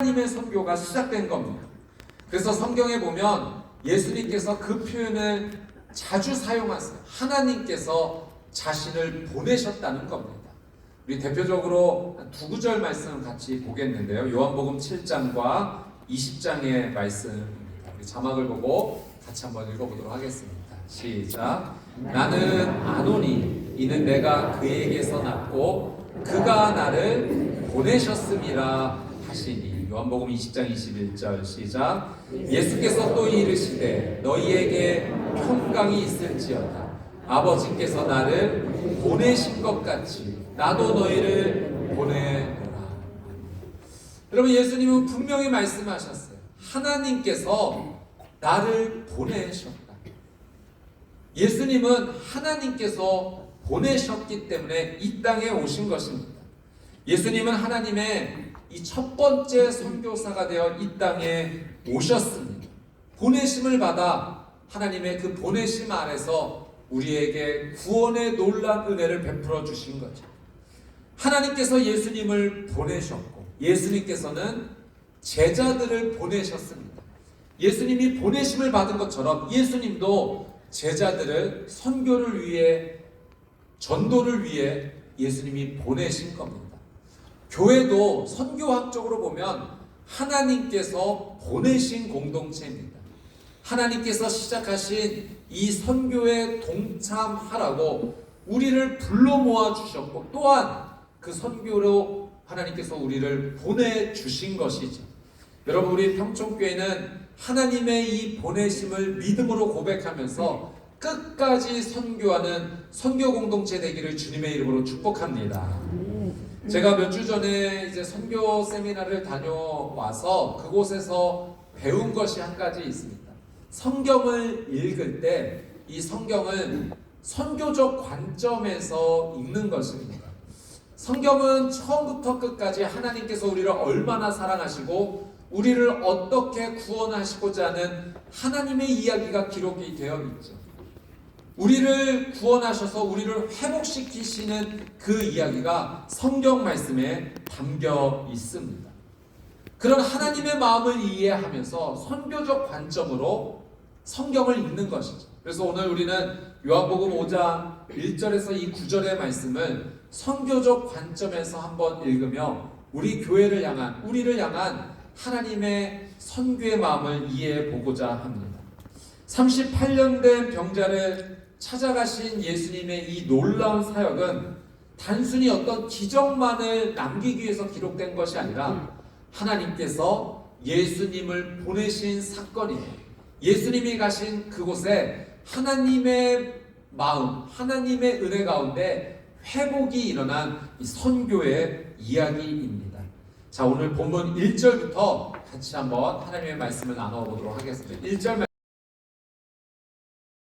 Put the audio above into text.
하나님의 선교가 시작된 겁니다. 그래서 성경에 보면 예수님께서 그 표현을 자주 사용하세요. 하나님께서 자신을 보내셨다는 겁니다. 우리 대표적으로 두 구절 말씀 같이 보겠는데요. 요한복음 7장과 20장의 말씀입니다. 우리 자막을 보고 같이 한번 읽어보도록 하겠습니다. 시작. 나는 아노니 이는 내가 그에게서 났고 그가 나를 보내셨음이라 하시니 요한복음 20장 21절 시작. 예수께서 또 이르시되 너희에게 평강이 있을지어다. 아버지께서 나를 보내신 것 같이 나도 너희를 보내노라. 여러분 예수님은 분명히 말씀하셨어요. 하나님께서 나를 보내셨다. 예수님은 하나님께서 보내셨기 때문에 이 땅에 오신 것입니다. 예수님은 하나님의 이 첫 번째 선교사가 되어 이 땅에 오셨습니다. 보내심을 받아 하나님의 그 보내심 안에서 우리에게 구원의 놀란 은혜를 베풀어 주신 거죠. 하나님께서 예수님을 보내셨고 예수님께서는 제자들을 보내셨습니다. 예수님이 보내심을 받은 것처럼 예수님도 제자들을 선교를 위해 전도를 위해 예수님이 보내신 겁니다. 교회도 선교학적으로 보면 하나님께서 보내신 공동체입니다. 하나님께서 시작하신 이 선교에 동참하라고 우리를 불러 모아 주셨고 또한 그 선교로 하나님께서 우리를 보내 주신 것이죠. 여러분 우리 평촌교회는 하나님의 이 보내심을 믿음으로 고백하면서 끝까지 선교하는 선교 공동체 되기를 주님의 이름으로 축복합니다. 제가 몇 주 전에 이제 선교 세미나를 다녀와서 그곳에서 배운 것이 한 가지 있습니다. 성경을 읽을 때 이 성경을 선교적 관점에서 읽는 것입니다. 성경은 처음부터 끝까지 하나님께서 우리를 얼마나 사랑하시고 우리를 어떻게 구원하시고자 하는 하나님의 이야기가 기록이 되어 있죠. 우리를 구원하셔서 우리를 회복시키시는 그 이야기가 성경 말씀에 담겨 있습니다. 그런 하나님의 마음을 이해하면서 선교적 관점으로 성경을 읽는 것이죠. 그래서 오늘 우리는 요한복음 5장 1절에서 이 9절의 말씀을 선교적 관점에서 한번 읽으며 우리 교회를 향한 우리를 향한 하나님의 선교의 마음을 이해해 보고자 합니다. 38년 된 병자를 찾아가신 예수님의 이 놀라운 사역은 단순히 어떤 기적만을 남기기 위해서 기록된 것이 아니라 하나님께서 예수님을 보내신 사건이에요. 예수님이 가신 그곳에 하나님의 마음, 하나님의 은혜 가운데 회복이 일어난 이 선교의 이야기입니다. 자, 오늘 본문 1절부터 같이 한번 하나님의 말씀을 나눠 보도록 하겠습니다. 1절